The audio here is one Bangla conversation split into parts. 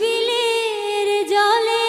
বিলের জলে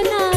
na.